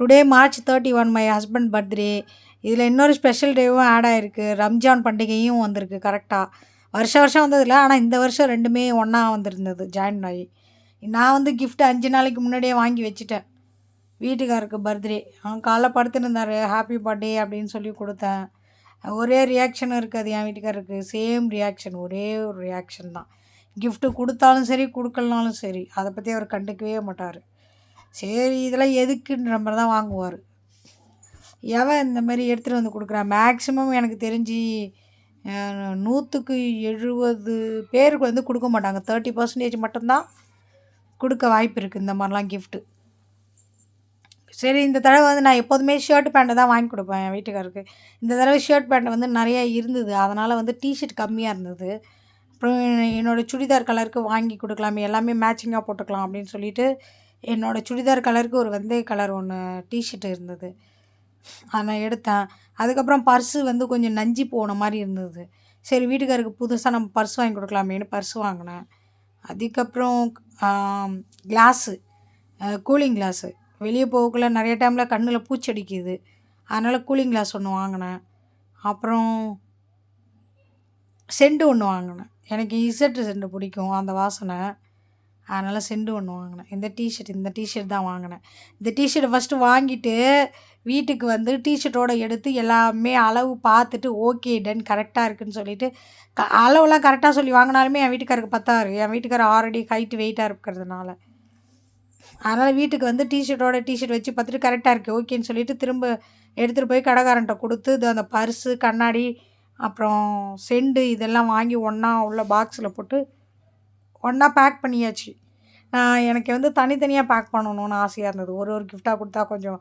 Today March thirty one my husband birthday இதில் இன்னொரு special டேவும் add ஆகிருக்கு ரம்ஜான் பண்டிகையும் வந்திருக்கு கரெக்டாக வருஷ வருஷம் வந்ததில்ல ஆனால் இந்த வருஷம் ரெண்டுமே ஒன்றா வந்திருந்தது ஜாயின் ஆகி. நான் வந்து கிஃப்ட் அஞ்சு நாளைக்கு முன்னாடியே வாங்கி வச்சுட்டேன். வீட்டுக்காருக்கு பர்த்டே அவன் காலைல படுத்துருந்தார் ஹாப்பி பர்த்டே அப்படின்னு சொல்லி கொடுத்தேன். ஒரே ரியாக்ஷன் இருக்காது என் வீட்டுக்காரருக்கு சேம் ரியாக்ஷன் ஒரே ஒரு ரியாக்ஷன் தான். கிஃப்ட்டு கொடுத்தாலும் சரி கொடுக்கலனாலும் சரி அதை பற்றி அவர் கண்டுக்கவே மாட்டார். சரி இதெல்லாம் எதுக்குன்ற மாதிரி தான் வாங்குவார். எவன் இந்த மாதிரி எடுத்துகிட்டு வந்து கொடுக்குறா? மேக்ஸிமம் எனக்கு தெரிஞ்சு நூற்றுக்கு எழுபது பேருக்கு வந்து கொடுக்க மாட்டாங்க. தேர்ட்டி பர்சன்டேஜ் மட்டும்தான் கொடுக்க வாய்ப்பு இருக்குது இந்த மாதிரிலாம் கிஃப்ட்டு சரி இந்த தடவை வந்து நான் எப்போதுமே ஷர்ட் பேண்ட்டை தான் வாங்கி கொடுப்பேன் என் வீட்டுக்காருக்கு. இந்த தடவை ஷர்ட் பேண்ட் வந்து நிறைய இருந்தது. அதனால் வந்து டிஷர்ட் கம்மியாக இருந்தது. அப்புறம் என்னோடய சுடிதார் கலருக்கு வாங்கி கொடுக்கலாமே எல்லாமே மேட்சிங்காக போட்டுக்கலாம் அப்படின்னு சொல்லிட்டு என்னோடய சுடிதார் கலருக்கு ஒரு வெந்தய கலர் ஒன்று டிஷர்ட் இருந்தது. அதை நான் எடுத்தேன். அதுக்கப்புறம் பர்ஸு வந்து கொஞ்சம் நஞ்சி போன மாதிரி இருந்தது. சரி வீட்டுக்காருக்கு புதுசாக நம்ம பர்ஸ் வாங்கி கொடுக்கலாமேன்னு பர்ஸ் வாங்கினேன். அதுக்கப்புறம் கிளாஸு கூலிங் கிளாஸு. வெளியே போகக்குள்ள நிறைய டைமில் கண்ணில் பூச்சடிக்குது. அதனால் கூலிங் கிளாஸ் ஒன்று வாங்கினேன். அப்புறம் செண்டு ஒன்று வாங்கினேன். எனக்கு இசட்டு செண்டு பிடிக்கும் அந்த வாசனை. அதனால் செண்டு ஒன்று வாங்கினேன். இந்த டிஷர்ட் இந்த டிஷர்ட் தான் வாங்கினேன். இந்த டிஷர்ட் ஃபஸ்ட்டு வாங்கிட்டு வீட்டுக்கு வந்து டிஷர்ட்டோட எடுத்து எல்லாமே அளவு பார்த்துட்டு ஓகே டன் கரெக்டாக இருக்குன்னு சொல்லிட்டு க அளவுலாம் கரெக்டாக சொல்லி வாங்கினாலுமே என் வீட்டுக்காருக்கு பத்தாரு என் வீட்டுக்காரர் ஆல்ரெடி ஹைட்டு வெயிட்டாக இருக்கிறதுனால. அதனால் வீட்டுக்கு வந்து டிஷர்ட்டோட டிஷர்ட் வச்சு பார்த்துட்டு கரெக்டாக இருக்குது ஓகேன்னு சொல்லிட்டு திரும்ப எடுத்துகிட்டு போய் கடைக்காரன்ட்ட கொடுத்து இது அந்த பர்ஸு கண்ணாடி அப்புறம் செண்டு இதெல்லாம் வாங்கி ஒன்றா உள்ள பாக்ஸில் போட்டு ஒன்றா பேக் பண்ணியாச்சு. நான் எனக்கு வந்து தனித்தனியாக பேக் பண்ணணும்னு ஆசையாக இருந்தது. ஒரு ஒரு கிஃப்டாக கொடுத்தா கொஞ்சம்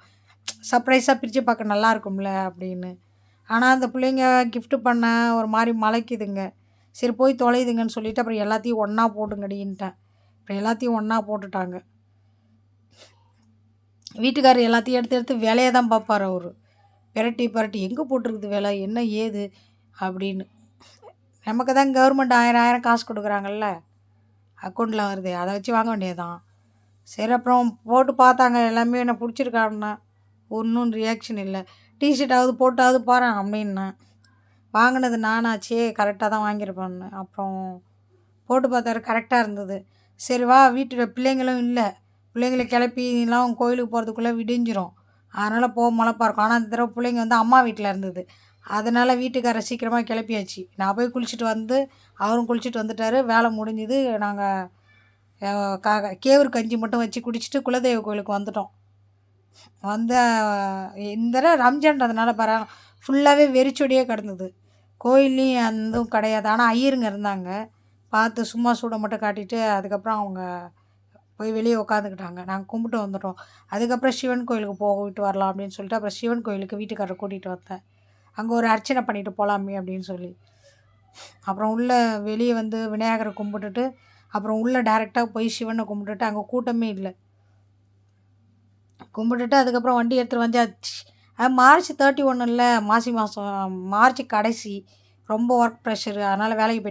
சர்ப்ரைஸாக பிரித்து பார்க்க நல்லா இருக்கும்ல அப்படின்னு. ஆனால் அந்த பிள்ளைங்க கிஃப்ட்டு பண்ண ஒரு மாதிரி மலைக்குதுங்க. சரி போய் தொலையுதுங்கன்னு சொல்லிட்டு அப்புறம் எல்லாத்தையும் ஒன்றா போட்டுங்கடின்ட்டேன் அப்புறம் எல்லாத்தையும் ஒன்றா போட்டுட்டாங்க. வீட்டுக்காரர் எல்லாத்தையும் எடுத்து எடுத்து வேலையை தான் பார்ப்பார் அவர். பெரட்டி பெரட்டி எங்கே போட்டிருக்குது வேலை? என்ன ஏது? அப்படின்னு. நமக்கு தான் கவர்மெண்ட் ஆயிரம் ஆயிரம் காசு கொடுக்குறாங்கல்ல. அக்கௌண்ட்டில் வருது அதை வச்சு வாங்க வேண்டியதுதான். சரி அப்புறம் போட்டு பார்த்தாங்க எல்லாமே என்ன பிடிச்சிருக்காருன்னா ஒன்றும் ரியாக்ஷன் இல்லை. டிஷர்ட்டாவது போட்டாவது பாறேன் அப்படின்னேன் வாங்கினது நானாச்சே கரெக்டாக தான் வாங்கியிருப்பேன்னு. அப்புறம் போட்டு பார்த்தாரு கரெக்டாக இருந்தது. சரி வா வீட்டில் பிள்ளைங்களும் இல்லை. பிள்ளைங்களை கிளப்பிலாம் கோயிலுக்கு போகிறதுக்குள்ளே விடிஞ்சிரும். அதனால் போக மழைப்பா இருக்கும். ஆனால் இந்த தடவை பிள்ளைங்க வந்து அம்மா வீட்டில் இருந்தது. அதனால் வீட்டுக்காரர் சீக்கிரமாக கிளப்பியாச்சு நான் போய் குளிச்சுட்டு வந்து அவரும் குளிச்சுட்டு வந்துட்டார். வேலை முடிஞ்சுது. நாங்கள் காக கேவுரு கஞ்சி மட்டும் வச்சு குடிச்சிட்டு குலதெய்வ கோயிலுக்கு வந்துட்டோம். வந்த இந்த தடவை ரம்ஜான்றதுனால பர ஃபுல்லாகவே வெறிச்சொடியே கிடந்தது. கோயில்லையும் எதுவும் கிடையாது. ஆனால் ஐயருங்க இருந்தாங்க. பார்த்து சும்மா சூடை மட்டும் காட்டிட்டு அதுக்கப்புறம் அவங்க போய் வெளியே உட்காந்துக்கிட்டாங்க நாங்கள் கும்பிட்டு வந்துட்டோம். அதுக்கப்புறம் சிவன் கோயிலுக்கு போக விட்டு வரலாம் அப்படின்னு சொல்லிட்டு அப்புறம் சிவன் கோயிலுக்கு வீட்டுக்காரரை கூட்டிகிட்டு வந்தேன். அங்கே ஒரு அர்ச்சனை பண்ணிட்டு போகலாமே அப்படின்னு சொல்லி. அப்புறம் உள்ளே வெளியே வந்து விநாயகரை கும்பிட்டுட்டு அப்புறம் உள்ளே டேரெக்டாக போய் சிவனை கும்பிட்டுட்டு அங்கே கூட்டமே இல்லை. கும்பிட்டுட்டு அதுக்கப்புறம் வண்டி எடுத்துகிட்டு வந்தாச்சு அது மார்ச் தேர்ட்டி ஒன்று இல்லை மாசி மாதம் மார்ச் கடைசி ரொம்ப ஒர்க் ப்ரெஷரு அதனால் வேலைக்கு போய்